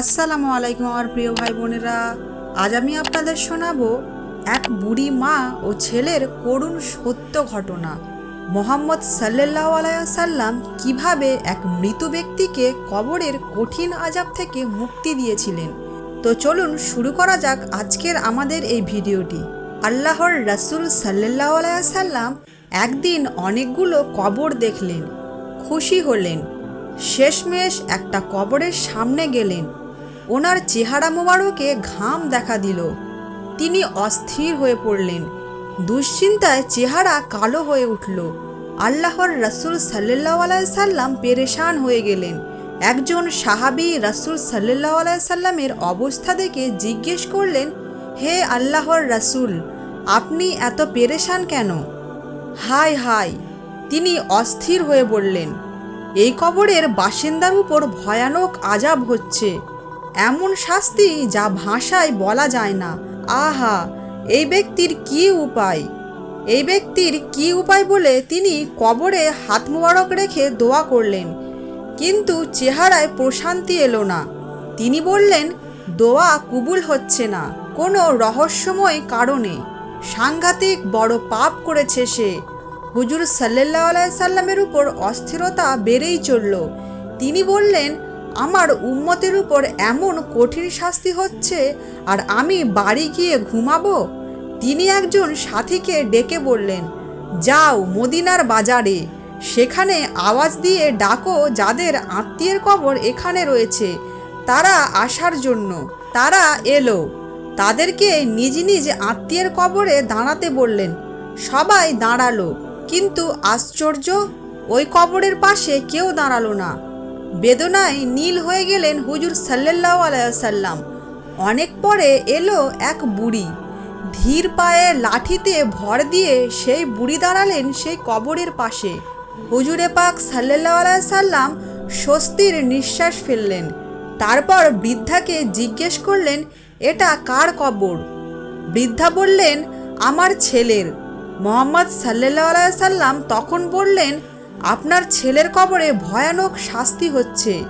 আসসালামু আলাইকুম আমার প্রিয় ভাই বোনেরা। আজ আমি আপনাদের শোনাবো এক বুড়ি মা ও ছেলের করুণ সত্য ঘটনা। মোহাম্মদ সাল্লাহ আলাইসাল্লাম কীভাবে এক মৃত ব্যক্তিকে কবরের কঠিন আজাব থেকে মুক্তি দিয়েছিলেন? তো চলুন শুরু করা যাক আজকের আমাদের এই ভিডিওটি। আল্লাহর রাসূল সাল্লাহ আলাইসাল্লাম একদিন অনেকগুলো কবর দেখলেন, খুশি হলেন। শেষমেশ একটা কবরের সামনে গেলেন। ওনার চেহারা মোবারকে ঘাম দেখা দিল। তিনি অস্থির হয়ে পড়লেন। দুশ্চিন্তায় চেহারা কালো হয়ে উঠল। আল্লাহর রাসূল সাল্লাহ সাল্লাম পেরেশান হয়ে গেলেন। একজন সাহাবি রাসূল সাল্লাহ সাল্লামের অবস্থা দেখে জিজ্ঞেস করলেন, হে আল্লাহর রাসূল, আপনি এত পেরেশান কেন? হায় হায়, তিনি অস্থির হয়ে বললেন, এই কবরের বাসিন্দার উপর ভয়ানক আজাব হচ্ছে। এমন শাস্তি যা ভাষায় বলা যায় না। আহা, এই ব্যক্তির কি উপায়? এই ব্যক্তির কি উপায় বলে তিনি কবরে হাত মোবারক রেখে দোয়া করলেন। কিন্তু চেহারায় প্রশান্তি এলো না। তিনি বললেন, দোয়া কবুল হচ্ছে না, কোনো রহস্যময় কারণে। সাংঘাতিক বড় পাপ করেছে সে। হুজুর সাল্লাহ সাল্লামের উপর অস্থিরতা বেড়েই চলল। তিনি বললেন আমার উম্মতের উপর এমন কঠিন শাস্তি হচ্ছে আর আমি বাড়ি গিয়ে ঘুমাবো? তিনি একজন সাথীকে ডেকে বললেন, যাও মদিনার বাজারে। সেখানে আওয়াজ দিয়ে ডাকো যাদের আত্মীয়ের কবর এখানে রয়েছে। তারা আসার জন্য। তারা এলো। তাদেরকে নিজ নিজ আত্মীয়ের কবরে দাঁড়াতে বললেন, সবাই দাঁড়াল, কিন্তু আশ্চর্য, ওই কবরের পাশে কেউ দাঁড়াল না। বেদনায় নীল হয়ে গেলেন হুজুর সাল্লাহ আলাইসাল্লাম অনেক পরে এলো এক বুড়ি। ধীর পায়ে লাঠিতে ভর দিয়ে সেই বুড়ি দাঁড়ালেন সেই কবরের পাশে। হুজুরে পাক সাল্লাহ আলাইসাল্লাম স্বস্তির নিঃশ্বাস ফেললেন। তারপর বৃদ্ধাকে জিজ্ঞেস করলেন, এটা কার কবর? বৃদ্ধা বললেন, আমার ছেলের। মোহাম্মদ সাল্লাহ সাল্লাম তখন বললেন আপনার ছেলের কবরে ভয়ানক শাস্তি হচ্ছে।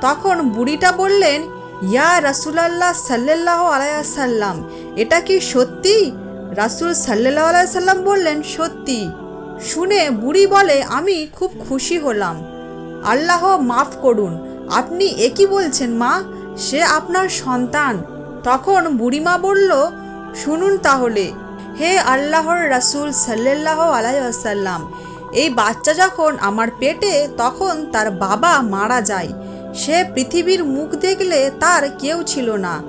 তখন বুড়িটা বললেন, ইয়া রাসুলাল্লাহ সাল্লাহ আলাইসাল্লাম এটা কি সত্যি? রাসুল সাল্লাহ আলাইসাল্লাম বললেন, সত্যি। শুনে বুড়ি বলে, আমি খুব খুশি হলাম। আল্লাহ মাফ করুন। আপনি একই বলছেন, মা? সে আপনার সন্তান। তখন বুড়িমা বলল, শুনুন তাহলে। হে আল্লাহর রাসূল সাল্লাহ আলাইসাল্লাম এই বাচ্চা যখন আমার পেটে, তখন তার বাবা মারা যায়। সে পৃথিবীর মুখ দেখলে তার কেউ ছিল না।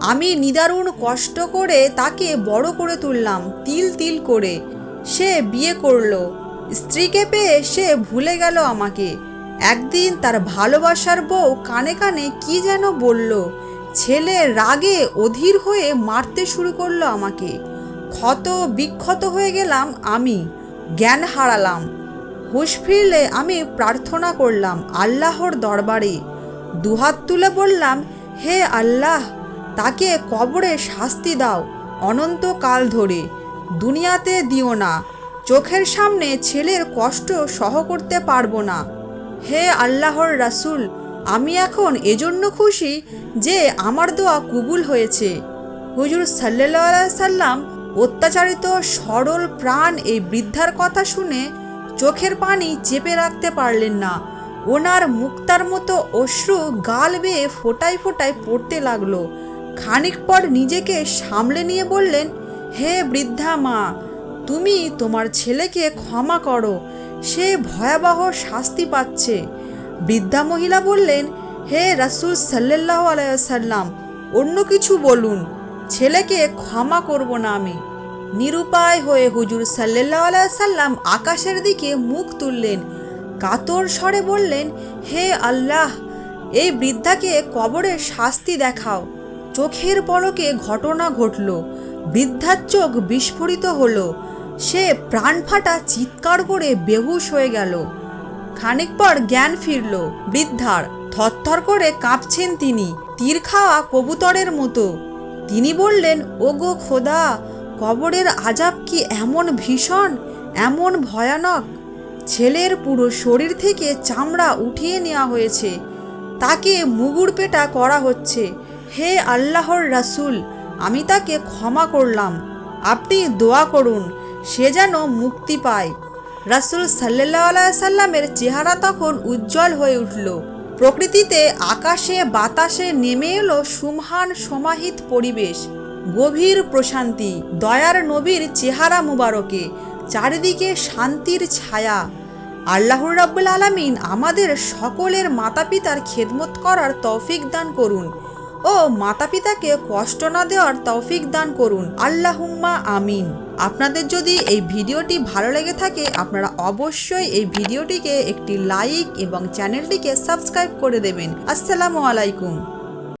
আমি নিদারুণ কষ্ট করে তাকে বড় করে তুললাম, তিল তিল করে। সে বিয়ে করল। স্ত্রীকে পেয়ে সে ভুলে গেল আমাকে। একদিন তার ভালোবাসার বউ কানে কানে কি যেন বলল। ছেলে রাগে অধীর হয়ে মারতে শুরু করল আমাকে। ক্ষত বিক্ষত হয়ে গেলাম আমি। জ্ঞান হারালাম। হুশ ফিরলে আমি প্রার্থনা করলাম আল্লাহর দরবারে। দুহাত তুলে বললাম, হে আল্লাহ, তাকে কবরে শাস্তি দাও অনন্তকাল ধরে। দুনিয়াতে দিও না। চোখের সামনে ছেলের কষ্ট সহ করতে পারব না। হে আল্লাহর রাসূল, আমি এখন এজন্য খুশি যে আমার দোয়া কবুল হয়েছে। হুজুর সাল্লাহ সাল্লাম অত্যাচারিত সরল প্রাণ এই বৃদ্ধার কথা শুনে চোখের পানি চেপে রাখতে পারলেন না। ওনার মুক্তার মতো অশ্রু গাল বেয়ে ফোটায় ফোটায় পড়তে লাগল। খানিক পর নিজেকে সামলে নিয়ে বললেন, হে বৃদ্ধা মা, তুমি তোমার ছেলেকে ক্ষমা করো, সে ভয়াবহ শাস্তি পাচ্ছে। বৃদ্ধা মহিলা বললেন, হে রাসুল সাল্লাহ আলাইসাল্লাম অন্য কিছু বলুন। ছেলেকে ক্ষমা করব না আমি। নিরুপায় হয়ে হুজুর সাল্লাহ সাল্লাম আকাশের দিকে মুখ তুললেন। কাতর স্বরে বললেন, হে আল্লাহ, এই বৃদ্ধাকে কবরে শাস্তি দেখাও। চোখের পলকে ঘটনা ঘটল। বৃদ্ধার চোখ বিস্ফোরিত হলো। সে প্রাণ ফাটা চিৎকার করে বেহুশ হয়ে গেল। খানিক পর জ্ঞান ফিরল বৃদ্ধার। থরথর করে কাঁপছেন তিনি। তীর খাওয়া কবুতরের মতো। তিনি বললেন, ওগো খোদা, কবরের আজাব কি এমন ভীষণ, এমন ভয়ানক? ছেলের পুরো শরীর থেকে চামড়া উঠিয়ে নেওয়া হয়েছে। তাকে মুগুর পেটা করা হচ্ছে। হে আল্লাহর রাসূল, আমি তাকে ক্ষমা করলাম। আপনি দোয়া করুন, সে যেন মুক্তি পায়। রাসূল সাল্লাহ সাল্লামের চেহারা তখন উজ্জ্বল হয়ে উঠল। প্রকৃতিতে আকাশে বাতাসে নেমে এলো সুমহান সমাহিত পরিবেশ, গভীর প্রশান্তি, দয়ার নবীর চেহারা মুবারকে, চারিদিকে শান্তির ছায়া। আল্লাহর রাব্বুল আলামিন আমাদের সকলের মাতা পিতার খেদমত করার তৌফিক দান করুন। ও মাতা পিতাকে কষ্ট না দেওয়ার তৌফিক দান করুন। আল্লাহুম্মা আমিন। আপনাদের যদি এই ভিডিওটি ভালো লেগে থাকে, আপনারা অবশ্যই এই ভিডিওটিকে একটি লাইক এবং চ্যানেলটিকে সাবস্ক্রাইব করে দেবেন। আসসালামু আলাইকুম।